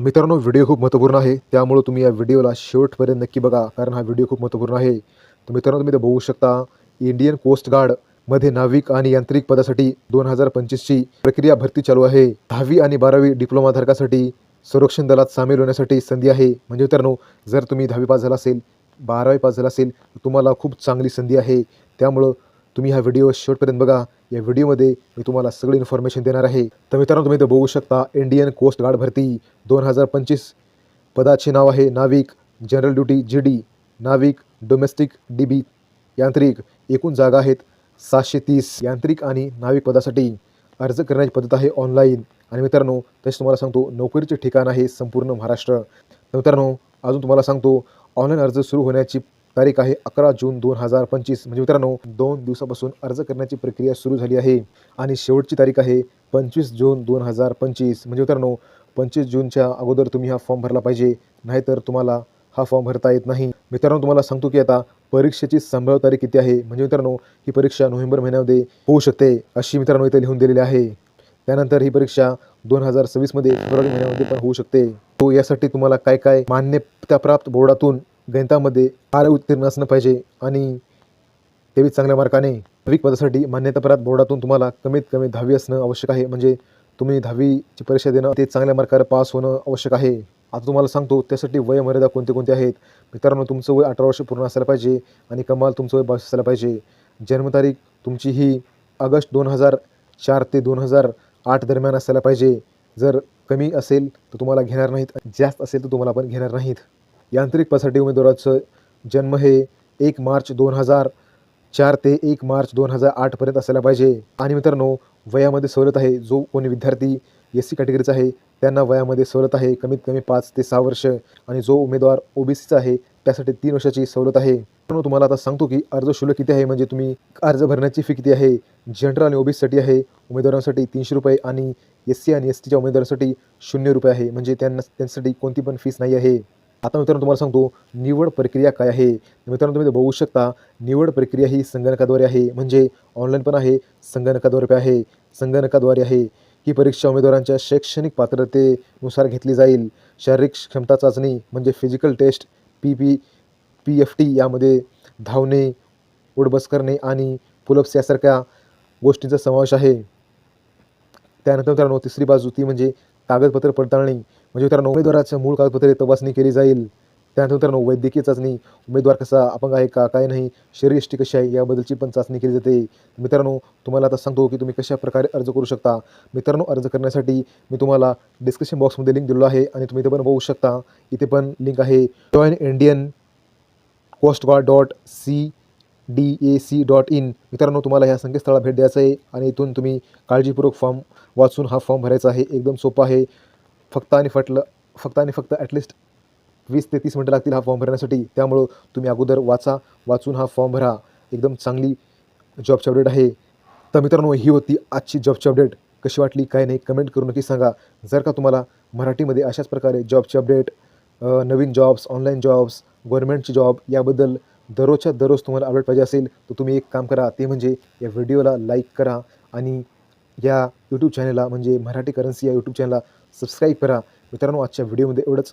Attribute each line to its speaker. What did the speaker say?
Speaker 1: मित्रांनो व्हिडिओ खूप महत्त्वपूर्ण आहे. त्यामुळं तुम्ही या व्हिडिओला शेवटपर्यंत नक्की बघा कारण हा व्हिडिओ खूप महत्त्वपूर्ण आहे. तर मित्रांनो तुम्ही इथं बघू शकता इंडियन कोस्ट गार्डमध्ये नाविक आणि यांत्रिक पदासाठी दोन हजार पंचवीसची प्रक्रिया भरती चालू आहे. दहावी आणि बारावी डिप्लोमा धारकासाठी संरक्षण दलात सामील होण्यासाठी संधी आहे. म्हणजे मित्रांनो जर तुम्ही दहावी पास झाला असेल बारावी पास झाला असेल तर तुम्हाला खूप चांगली संधी आहे. त्यामुळं तुम्ही हा व्हिडिओ शेवटपर्यंत बघा. या व्हिडिओमध्ये मी तुम्हाला सगळी इन्फॉर्मेशन देणार आहे. तर मित्रांनो तुम्ही इथं बघू शकता इंडियन कोस्ट गार्ड भरती दोन हजार पंचवीस पदाचे नाव आहे नाविक जनरल ड्युटी जी डी नाविक डोमेस्टिक डी बी यांत्रिक. एकूण जागा आहेत सातशे तीस यांत्रिक आणि नाविक पदासाठी अर्ज करण्याची पद्धत आहे ऑनलाईन आणि मित्रांनो तसेच तुम्हाला सांगतो नोकरीचे ठिकाण आहे संपूर्ण महाराष्ट्र. मित्रांनो अजून तुम्हाला सांगतो ऑनलाईन अर्ज सुरू होण्याची तारीख आहे अकरा जून दोन हजार पंचवीस. म्हणजे मित्रांनो दोन दिवसापासून अर्ज करण्याची प्रक्रिया सुरू झाली आहे आणि शेवटची तारीख आहे पंचवीस जून दोन हजार पंचवीस. म्हणजे मित्रांनो पंचवीस जूनच्या अगोदर तुम्ही हा फॉर्म भरला पाहिजे नाहीतर तुम्हाला हा फॉर्म भरता येत नाही. मित्रांनो तुम्हाला सांगतो की आता परीक्षेची संभाव्य तारीख किती आहे? म्हणजे मित्रांनो ही परीक्षा नोव्हेंबर महिन्यामध्ये होऊ शकते अशी मित्रांनो इथे लिहून दिलेली आहे. त्यानंतर ही परीक्षा दोन हजार सव्वीसमध्ये फेब्रुवारी महिन्यामध्ये पण होऊ शकते. तो यासाठी तुम्हाला काय काय मान्यताप्राप्त बोर्डातून गणितामध्ये आर उत्तीर्ण असणं पाहिजे आणि तेवीस चांगल्या मार्काने नाविक पदासाठी मान्यताप्राप्त बोर्डातून तुम्हाला कमीत कमी दहावी असणं आवश्यक आहे. म्हणजे तुम्ही दहावीची परीक्षा देणं ते चांगल्या मार्कावर पास होणं आवश्यक आहे. आता तुम्हाला सांगतो त्यासाठी वयमर्यादा कोणते कोणते आहेत? मित्रांनो तुमचं वय अठरा वर्ष पूर्ण असायला पाहिजे आणि कमाल तुमचं वय बावीस असायला पाहिजे. जन्मतारीख तुमची ही ऑगस्ट दोन हजार चार ते दोन हजार आठ दरम्यान असायला पाहिजे. जर कमी असेल तर तुम्हाला घेणार नाहीत. जास्त असेल तर तुम्हाला पण घेणार नाहीत. यांत्रिक पसरटी उमेदवाराचं जन्म हे एक मार्च दोन हजार चार ते एक मार्च दोन हजार आठपर्यंत असायला पाहिजे. आणि मित्रांनो वयामध्ये सवलत आहे. जो कोणी विद्यार्थी एस सी कॅटेगरीचा आहे त्यांना वयामध्ये सवलत आहे. कमीत कमी पाच ते सहा वर्ष. आणि जो उमेदवार ओबीसीचा आहे त्यासाठी तीन वर्षाची सवलत आहे. पण तुम्हाला आता सांगतो की अर्ज शुल्क किती आहे? म्हणजे तुम्ही अर्ज भरण्याची फी किती आहे? जनरल आणि ओबीसीसाठी आहे. उमेदवारांसाठी तीनशे रुपये आणि एस सी आणि एस टीच्या उमेदवारांसाठी शून्य रुपये आहे. म्हणजे त्यांना त्यांच्यासाठी कोणती पण फीस नाही आहे. आता मित्रांनो तुम्हाला सांगतो निवड प्रक्रिया काय आहे? मित्रांनो तुम्ही बघू शकता निवड प्रक्रिया ही संगणकाद्वारे आहे. म्हणजे ऑनलाईन पण आहे संगणकाद्वारे आहे. संगणकाद्वारे आहे. ही परीक्षा उमेदवारांच्या शैक्षणिक पात्रतेनुसार घेतली जाईल. शारीरिक क्षमता चाचणी म्हणजे physical test P P P F T यामध्ये धावणे उडबस करणे आणि पुलप्स यासारख्या गोष्टींचा समावेश आहे. त्यानंतर मित्रांनो तिसरी बाजू ती म्हणजे कागदपत्र पडताळणी. म्हणजे मित्रांनो उमेदवाराच्या मूळ कागदपत्रे तपासणी केली जाईल. त्यानंतर मित्रांनो वैद्यकीय चाचणी उमेदवार कसा अपंग आहे का काय नाही शरीरयष्टी कशी आहे याबद्दलची पण चाचणी केली जाते. मित्रांनो तुम्हाला आता सांगतो की तुम्ही कशा प्रकारे अर्ज करू शकता. मित्रांनो अर्ज करण्यासाठी मी तुम्हाला डिस्क्रिप्शन बॉक्समध्ये लिंक दिलेलो आहे आणि तुम्ही इथे पण बघू शकता. इथे पण लिंक आहे. Join Indian coast guard dot C D A C dot in मित्रांनो तुम्हाला ह्या संकेतस्थळाला भेट द्यायचं आहे आणि इथून तुम्ही काळजीपूर्वक फॉर्म वाचून हा फॉर्म भरायचा आहे. एकदम सोपा आहे. फक्त आणि फटलं फक्त आणि फक्त ॲटलिस्ट वीस ते तीस मिनटं लागतील हा फॉर्म भरण्यासाठी. त्यामुळं तुम्ही अगोदर वाचा वाचून हा फॉर्म भरा. एकदम चांगली जॉबची अपडेट आहे. तर मित्रांनो ही होती आजची जॉबची अपडेट कशी वाटली काय नाही कमेंट करून नक्की सांगा. जर का तुम्हाला मराठीमध्ये अशाच प्रकारे जॉबची अपडेट नवीन जॉब्स ऑनलाईन जॉब्स गव्हर्नमेंटची जॉब याबद्दल दररोजच्या दररोज तुम्हाला अपडेट पाहिजे असेल तर तुम्ही एक काम करा. ते म्हणजे या व्हिडिओला लाईक करा आणि या यूट्यूब चॅनलला म्हणजे मराठी करन्सी या यूट्यूब चॅनलला सबस्क्राईब करा. मित्रांनो आजच्या व्हिडिओमध्ये एवढंच.